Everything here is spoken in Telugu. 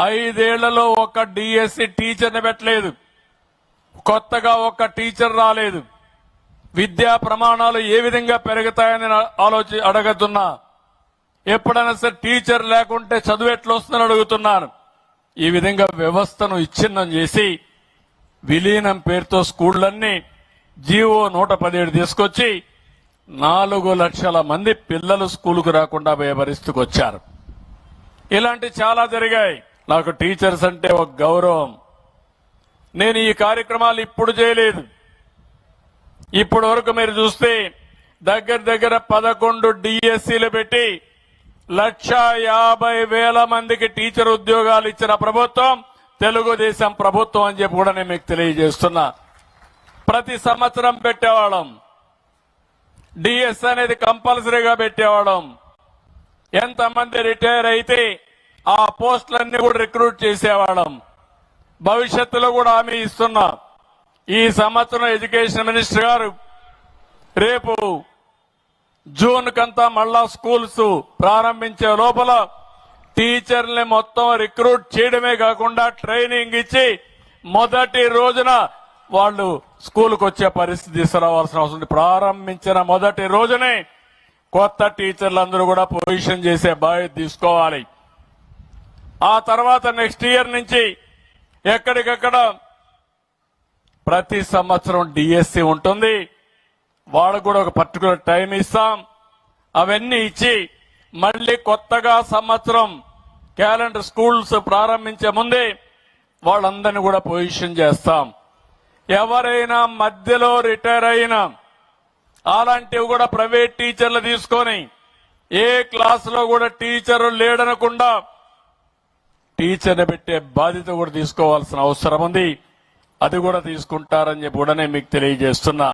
ఐదేళ్ళలో ఒక డిఎస్సి టీచర్ని పెట్టలేదు. కొత్తగా ఒక టీచర్ రాలేదు. విద్యా ప్రమాణాలు ఏ విధంగా పెరుగుతాయని ఆలోచి అడుగుతున్నా ఎప్పుడైనా సరే టీచర్ లేకుంటే చదువు ఎట్లా వస్తుందని అడుగుతున్నాను ఈ విధంగా వ్యవస్థను ఇచ్ఛిన్నం చేసి విలీనం పేరుతో స్కూళ్ళన్నీ జీవో నూట పదిహేడు తీసుకొచ్చి నాలుగు లక్షల మంది పిల్లలు స్కూలుకు రాకుండా పోయే పరిస్థితికి వచ్చారు ఇలాంటి చాలా జరిగాయి. నాకు టీచర్స్ అంటే ఒక గౌరవం. నేను ఈ కార్యక్రమాలు ఇప్పుడు చేయలేదు. ఇప్పటి వరకు మీరు చూస్తే దగ్గర దగ్గర పదకొండు డిఎస్సీలు పెట్టి లక్ష యాభై వేల మందికి టీచర్ ఉద్యోగాలు ఇచ్చిన ప్రభుత్వం తెలుగుదేశం ప్రభుత్వం అని చెప్పి కూడా నేను మీకు తెలియజేస్తున్నా. ప్రతి సంవత్సరం పెట్టేవాళ్ళం. డిఎస్ అనేది కంపల్సరీగా పెట్టేవాళ్ళం. ఎంతమంది రిటైర్ అయితే ఆ పోస్టులన్నీ కూడా రిక్రూట్ చేసేవాళ్ళం. భవిష్యత్తులో కూడా హామీ ఇస్తున్నా. ఈ సంవత్సరం ఎడ్యుకేషన్ మినిస్టర్ గారు రేపు జూన్ కంతా మళ్ళా స్కూల్స్ ప్రారంభించే లోపల టీచర్ని మొత్తం రిక్రూట్ చేయడమే కాకుండా ట్రైనింగ్ ఇచ్చి మొదటి రోజున వాళ్ళు స్కూల్కి వచ్చే పరిస్థితి తీసుకురావాల్సిన అవసరం ప్రారంభించిన మొదటి రోజునే కొత్త టీచర్లందరూ కూడా పొజిషన్ చేసే బాధ్యత తీసుకోవాలి. ఆ తర్వాత నెక్స్ట్ ఇయర్ నుంచి ఎక్కడికక్కడ ప్రతి సంవత్సరం డిఎస్సి ఉంటుంది. వాళ్ళకు కూడా ఒక పర్టికులర్ టైం ఇస్తాం. అవన్నీ ఇచ్చి మళ్ళీ కొత్తగా సంవత్సరం క్యాలెండర్ స్కూల్స్ ప్రారంభించే ముందే వాళ్ళందరినీ కూడా పొజిషన్ చేస్తాం. ఎవరైనా మధ్యలో రిటైర్ అయినా అలాంటివి కూడా ప్రైవేట్ టీచర్లు తీసుకొని ఏ క్లాసులో కూడా టీచర్ లేడనకుండా టీచర్ని పెట్టే బాధ్యత కూడా తీసుకోవాల్సిన అవసరం ఉంది. అది కూడా తీసుకుంటారని చెప్పి మీకు తెలియజేస్తున్నా.